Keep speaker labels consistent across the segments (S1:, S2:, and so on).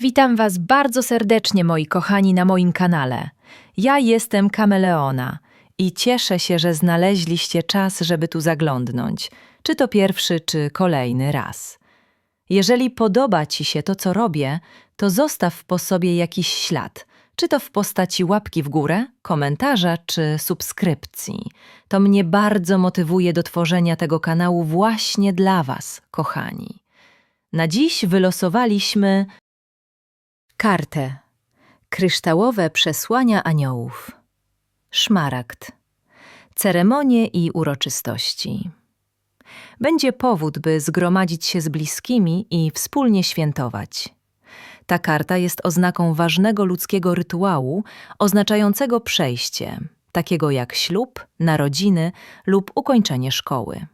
S1: Witam Was bardzo serdecznie, moi kochani, na moim kanale. Ja jestem Kameleona i cieszę się, że znaleźliście czas, żeby tu zaglądnąć, czy to pierwszy, czy kolejny raz. Jeżeli podoba Ci się to, co robię, to zostaw po sobie jakiś ślad, czy to w postaci łapki w górę, komentarza, czy subskrypcji. To mnie bardzo motywuje do tworzenia tego kanału właśnie dla Was, kochani. Na dziś wylosowaliśmy kartę. Kryształowe przesłania aniołów. Szmaragd. Ceremonie i uroczystości. Będzie powód, by zgromadzić się z bliskimi i wspólnie świętować. Ta karta jest oznaką ważnego ludzkiego rytuału, oznaczającego przejście, takiego jak ślub, narodziny lub ukończenie szkoły.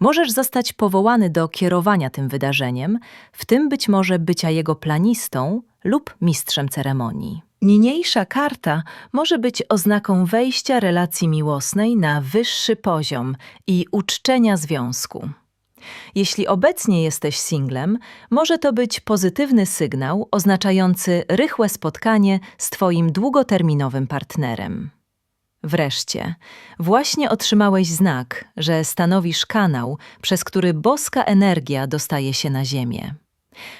S1: Możesz zostać powołany do kierowania tym wydarzeniem, w tym być może bycia jego planistą lub mistrzem ceremonii. Niniejsza karta może być oznaką wejścia relacji miłosnej na wyższy poziom i uczczenia związku. Jeśli obecnie jesteś singlem, może to być pozytywny sygnał oznaczający rychłe spotkanie z Twoim długoterminowym partnerem. Wreszcie, właśnie otrzymałeś znak, że stanowisz kanał, przez który boska energia dostaje się na Ziemię.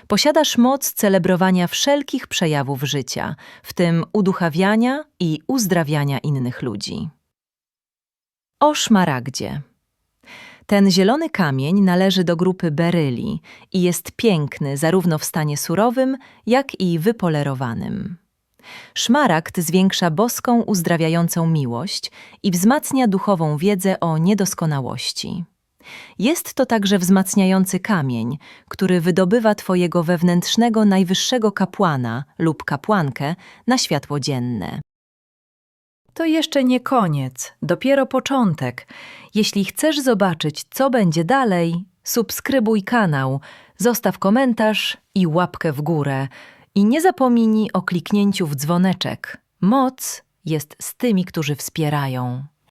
S1: Posiadasz moc celebrowania wszelkich przejawów życia, w tym uduchawiania i uzdrawiania innych ludzi. O szmaragdzie. Ten zielony kamień należy do grupy beryli i jest piękny zarówno w stanie surowym, jak i wypolerowanym. Szmaragd zwiększa boską uzdrawiającą miłość i wzmacnia duchową wiedzę o niedoskonałości. Jest to także wzmacniający kamień, który wydobywa Twojego wewnętrznego najwyższego kapłana lub kapłankę na światło dzienne. To jeszcze nie koniec, dopiero początek. Jeśli chcesz zobaczyć, co będzie dalej, subskrybuj kanał, zostaw komentarz i łapkę w górę. I nie zapomnij o kliknięciu w dzwoneczek. Moc jest z tymi, którzy wspierają.